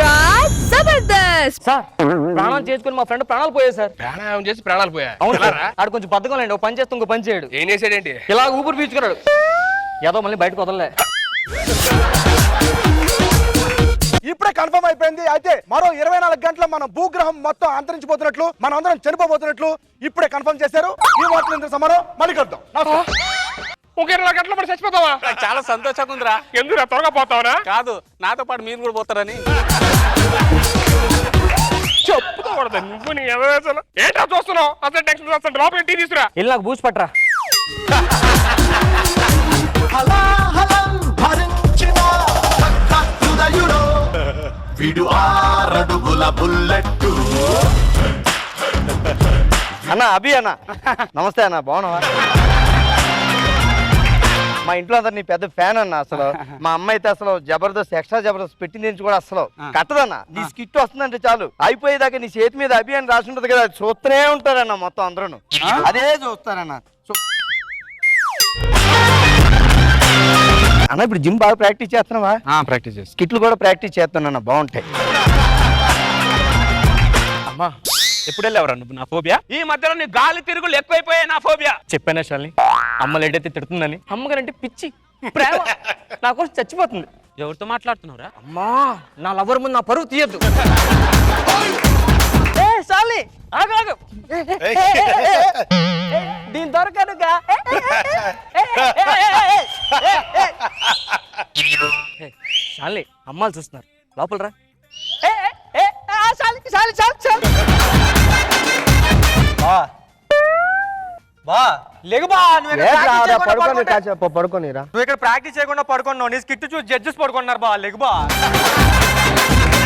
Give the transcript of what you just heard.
Extra Jabardasth! Sir ప్రాణాలు చేసుకుని మా ఫ్రెండ్ ప్రాణాలు పోయాయి సార్. ప్రాణాయామం చేసి ప్రాణాలు పోయా అవును సార్ ఎలారా? ఆడు కొంచెం బద్దకం లేండి ఒక పని చేస్తే ఇంకో పని చేయడు. ఏం చేసాడేంటి ఇలా ఊపిరి పీల్చుకున్నాడు. ఏదో మళ్ళీ బయటకు వదలలే. ఇప్పుడే కన్ఫర్మ్ అయిపోయింది. అయితే మరో ఇరవై నాలుగు గంటల మన భూగ్రహం మొత్తం అంతరించిపోతున్నట్లు మనం అందరం చనిపోబోతున్నట్లు ఇప్పుడే కన్ఫర్మ్ చేశారు. ఈ వార్తలు సమారం మళ్ళీ కలుద్దాం. ఒక ఇరవై గంటల పడి చచ్చిపోతావా? నాకు చాలా సంతోషంగా ఉందిరా. ఎందుకు త్వరగా పోతావనా? కాదు నాతో పాటు మీరు కూడా పోతారని. చెప్పుకోకూడదు నువ్వు నీ ఎవరేసలు ఏంటో చూస్తున్నావు? అసలు టెన్షన్ వస్తుంది లోపల టీ తీసుకురా. వెళ్ళి నాకు బూసి పట్టరా. విడు ఆరడుగుల బుల్లెట్టు. అన్న అభి అన్న. నమస్తే అన్న బాగున్నావా? మా ఇంట్లో అందరు నీ పెద్ద ఫ్యాన్ అన్న అసలు. మా అమ్మ అయితే అసలు జబర్దస్త్ ఎక్స్ట్రా జబర్దస్త్ పెట్టింది నుంచి కూడా అసలు. కట్టదన్న. నీ స్కిట్ వస్తుందంటే చాలు. అయిపోయేదాకా నీ చేతి మీద అభి అని రాసి ఉంటది కదా చూస్తూనే ఉంటారన్న మొత్తం అందరూ అదే చూస్తారన్న. అన్న ఇప్పుడు జిమ్ బాగా ప్రాక్టీస్ చేస్తున్నావా? ప్రాక్టీస్ చేసి స్కిట్లు కూడా ప్రాక్టీస్ చేస్తానన్న బాగుంటాయి. అమ్మా ఎప్పుడు వెళ్ళావురా నువ్వు? నా ఫోబియా? ఈ మధ్యలో నీ గాలి తిరుగులు ఎక్కువైపోయాయి నా ఫోబియా. చెప్పానా శాలిని? అమ్మ లేటైతే తిడుతుందని. అమ్మగారంటే పిచ్చి ప్రేమ. నా కోసం చచ్చిపోతుంది. ఎవరితో మాట్లాడుతున్నావురా? అమ్మా నా లవర్ ముందు నా పరువు తీయద్దు. ఆగు ఆగు. దీని దొరకనుగా. శాలిని అమ్మాలు చూస్తున్నారు. లోపల రా శాలి బా. బా. చేయకుండా పడుకుంటే- పడుకోనిరా నువ్వు ఇక్కడ ప్రాక్టీస్ చేయకుండా పడుకున్నావు నీ స్కిట్ చూసి జడ్జెస్ పడుకున్నారు బా లేకు బా.